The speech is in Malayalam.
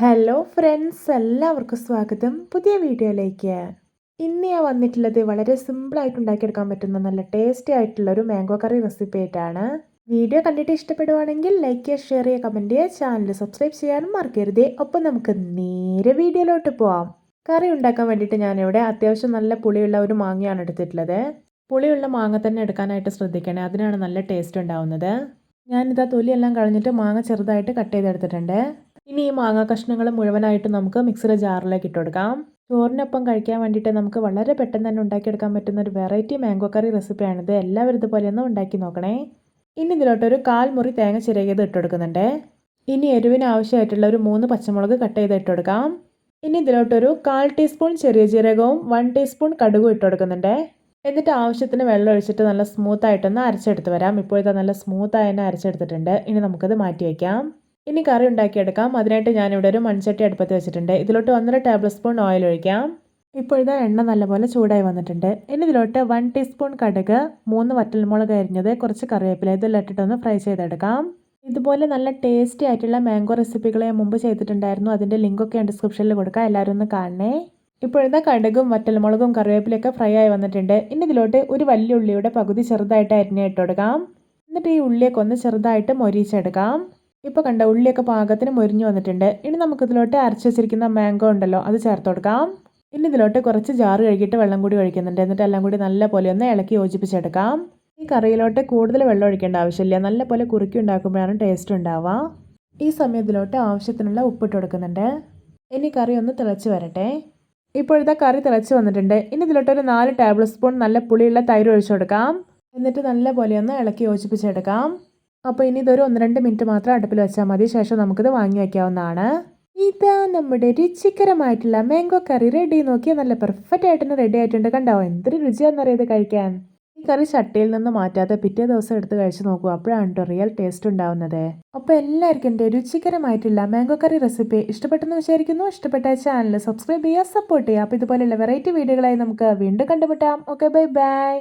ഹലോ ഫ്രണ്ട്സ് എല്ലാവർക്കും സ്വാഗതം. പുതിയ വീഡിയോയിലേക്ക്. ഇന്ന് ഞാൻ വന്നിട്ടുള്ളത് വളരെ സിമ്പിളായിട്ട് ഉണ്ടാക്കിയെടുക്കാൻ പറ്റുന്ന നല്ല ടേസ്റ്റി ആയിട്ടുള്ള ഒരു മാംഗോ കറി റെസിപ്പി ആയിട്ടാണ്. വീഡിയോ കണ്ടിട്ട് ഇഷ്ടപ്പെടുവാണെങ്കിൽ ലൈക്ക് ചെയ്യുക ഷെയർ ചെയ്യുക കമന്റ് ചെയ്യുക ചാനൽ സബ്സ്ക്രൈബ് ചെയ്യാനും മറക്കരുത്. ഒപ്പം നമുക്ക് നേരെ വീഡിയോയിലോട്ട് പോവാം. കറി ഉണ്ടാക്കാൻ വേണ്ടിയിട്ട് ഞാനിവിടെ അത്യാവശ്യം നല്ല പുളിയുള്ള ഒരു മാങ്ങയാണ് എടുത്തിട്ടുള്ളത്. പുളിയുള്ള മാങ്ങ തന്നെ എടുക്കാനായിട്ട് ശ്രദ്ധിക്കണേ. അതിനാണ് നല്ല ടേസ്റ്റ് ഉണ്ടാവുന്നത്. ഞാനിതാ തൊലിയെല്ലാം കളഞ്ഞിട്ട് മാങ്ങ ചെറുതായിട്ട് കട്ട് ചെയ്തെടുത്തിട്ടുണ്ട്. ഇനി ഈ മാങ്ങ കഷ്ണങ്ങൾ മുഴുവനായിട്ട് നമുക്ക് മിക്സിയുടെ ജാറിലേക്ക് ഇട്ട് കൊടുക്കാം. ചോറിനൊപ്പം കഴിക്കാൻ വേണ്ടിയിട്ട് നമുക്ക് വളരെ പെട്ടെന്ന് തന്നെ ഉണ്ടാക്കിയെടുക്കാൻ പറ്റുന്ന ഒരു വെറൈറ്റി മാംഗോ കറി റെസിപ്പിയാണിത് എല്ലാവരും ഇതുപോലെ ഒന്ന് ഉണ്ടാക്കി നോക്കണേ. ഇനി ഇതിലോട്ടൊരു കാൽ മുറി തേങ്ങ ചിരകിയത് ഇട്ട് കൊടുക്കുന്നുണ്ട്. ഇനി എരിവിന് ആവശ്യമായിട്ടുള്ള ഒരു മൂന്ന് പച്ചമുളക് കട്ട് ചെയ്ത് ഇട്ട് കൊടുക്കാം. ഇനി ഇതിലോട്ടൊരു കാൽ ടീസ്പൂൺ ചെറിയ ജീരകവും വൺ ടീസ്പൂൺ കടുകും ഇട്ട് കൊടുക്കുന്നുണ്ട്. എന്നിട്ട് ആവശ്യത്തിന് വെള്ളം ഒഴിച്ചിട്ട് നല്ല സ്മൂത്ത് ആയിട്ടൊന്ന് അരച്ചെടുത്ത് വരാം. ഇപ്പോഴത്തെ നല്ല സ്മൂത്തായി തന്നെ അരച്ചെടുത്തിട്ടുണ്ട്. ഇനി നമുക്കത് മാറ്റി വയ്ക്കാം. ഇനി കറി ഉണ്ടാക്കിയെടുക്കാം. അതിനായിട്ട് ഞാനിവിടെ ഒരു മൺചട്ടി അടുപ്പത്ത് വെച്ചിട്ടുണ്ട്. ഇതിലോട്ട് ഒന്നര ടേബിൾ സ്പൂൺ ഓയിൽ ഒഴിക്കാം ഇപ്പോഴത്തെ എണ്ണ നല്ലപോലെ ചൂടായി വന്നിട്ടുണ്ട്. ഇനി ഇതിലോട്ട് വൺ ടീസ്പൂൺ കടുക് മൂന്ന് വറ്റൽമുളക് അരിഞ്ഞത് കുറച്ച് കറിവേപ്പില ഇതെല്ലാം ഇട്ടിട്ടൊന്ന് ഫ്രൈ ചെയ്തെടുക്കാം. ഇതുപോലെ നല്ല ടേസ്റ്റി ആയിട്ടുള്ള മാംഗോ റെസിപ്പികൾ ഞാൻ മുമ്പ് ചെയ്തിട്ടുണ്ടായിരുന്നു. അതിന്റെ ലിങ്കൊക്കെ ഞാൻ ഡിസ്ക്രിപ്ഷനിൽ കൊടുക്കാം. എല്ലാവരും ഒന്ന് കാണണേ. ഇപ്പോഴത്തെ കടുകും വറ്റൽമുളകും കറിവേപ്പിലൊക്കെ ഫ്രൈ ആയി വന്നിട്ടുണ്ട്. ഇനി ഇതിലോട്ട് ഒരു വലിയ ഉള്ളിയുടെ പകുതി ചെറുതായിട്ട് അരിഞ്ഞിട്ട് കൊടുക്കാം. എന്നിട്ട് ഈ ഉള്ളിയൊക്കെ ഒന്ന് ചെറുതായിട്ട് മൊരിച്ചെടുക്കാം. ഇപ്പോൾ കണ്ട ഉള്ളിയൊക്കെ പാകത്തിന് മുരിഞ്ഞു വന്നിട്ടുണ്ട്. ഇനി നമുക്കിതിലോട്ട് അരച്ച് വെച്ചിരിക്കുന്ന മാംഗോ ഉണ്ടല്ലോ അത് ചേർത്ത് കൊടുക്കാം. ഇനി ഇതിലോട്ട് കുറച്ച് ജാറ് കഴുകിയിട്ട് വെള്ളം കൂടി ഒഴിക്കുന്നുണ്ട്. എന്നിട്ട് എല്ലാം കൂടി നല്ല പോലെ ഒന്ന് ഇളക്കി യോജിപ്പിച്ചെടുക്കാം. ഈ കറിയിലോട്ട് കൂടുതൽ വെള്ളം ഒഴിക്കേണ്ട ആവശ്യമില്ല. നല്ല പോലെ കുറുക്കി ഉണ്ടാക്കുമ്പോഴാണ് ടേസ്റ്റ് ഉണ്ടാവുക. ഈ സമയത്തിലോട്ട് ആവശ്യത്തിനുള്ള ഉപ്പിട്ട് കൊടുക്കുന്നുണ്ട്. ഇനി കറി ഒന്ന് തിളച്ച് വരട്ടെ. ഇപ്പോഴത്തെ കറി തിളച്ച് വന്നിട്ടുണ്ട്. ഇനി ഇതിലോട്ട് ഒരു നാല് ടേബിൾ സ്പൂൺ നല്ല പുളിയുള്ള തൈര് ഒഴിച്ചു കൊടുക്കാം. എന്നിട്ട് നല്ല പോലെ ഒന്ന് ഇളക്കി യോജിപ്പിച്ചെടുക്കാം. അപ്പോൾ ഇനി ഇതൊരു ഒന്ന് രണ്ട് മിനിറ്റ് മാത്രം അടുപ്പിൽ വെച്ചാൽ മതി. ശേഷം നമുക്കിത് വാങ്ങി വയ്ക്കാവുന്നതാണ് ഇതാ നമ്മുടെ രുചികരമായിട്ടുള്ള മാംഗോ കറി റെഡി നോക്കിയാൽ നല്ല പെർഫെക്റ്റ് ആയിട്ട് റെഡി ആയിട്ടുണ്ട്. കണ്ടോ? എന്തൊരു രുചിയാണെന്നറിയത് കഴിക്കാൻ? ഈ കറി ചട്ടിയിൽ നിന്ന് മാറ്റാതെ പിറ്റേ ദിവസം എടുത്ത് കഴിച്ച് നോക്കൂ. അപ്പോഴാണ് റിയൽ ടേസ്റ്റ് ഉണ്ടാവുന്നത്. അപ്പോൾ എല്ലാവർക്കും എന്റെ രുചികരമായിട്ടുള്ള മാംഗോ കറി റെസിപ്പി ഇഷ്ടപ്പെട്ടെന്ന് വിചാരിക്കുന്നു. ഇഷ്ടപ്പെട്ട ചാനൽ സബ്സ്ക്രൈബ് ചെയ്യുക സപ്പോർട്ട് ചെയ്യുക. അപ്പോൾ ഇതുപോലെയുള്ള വെറൈറ്റി വീഡിയോകളായി നമുക്ക് വീണ്ടും കണ്ടുമുട്ടാം. Okay bye bye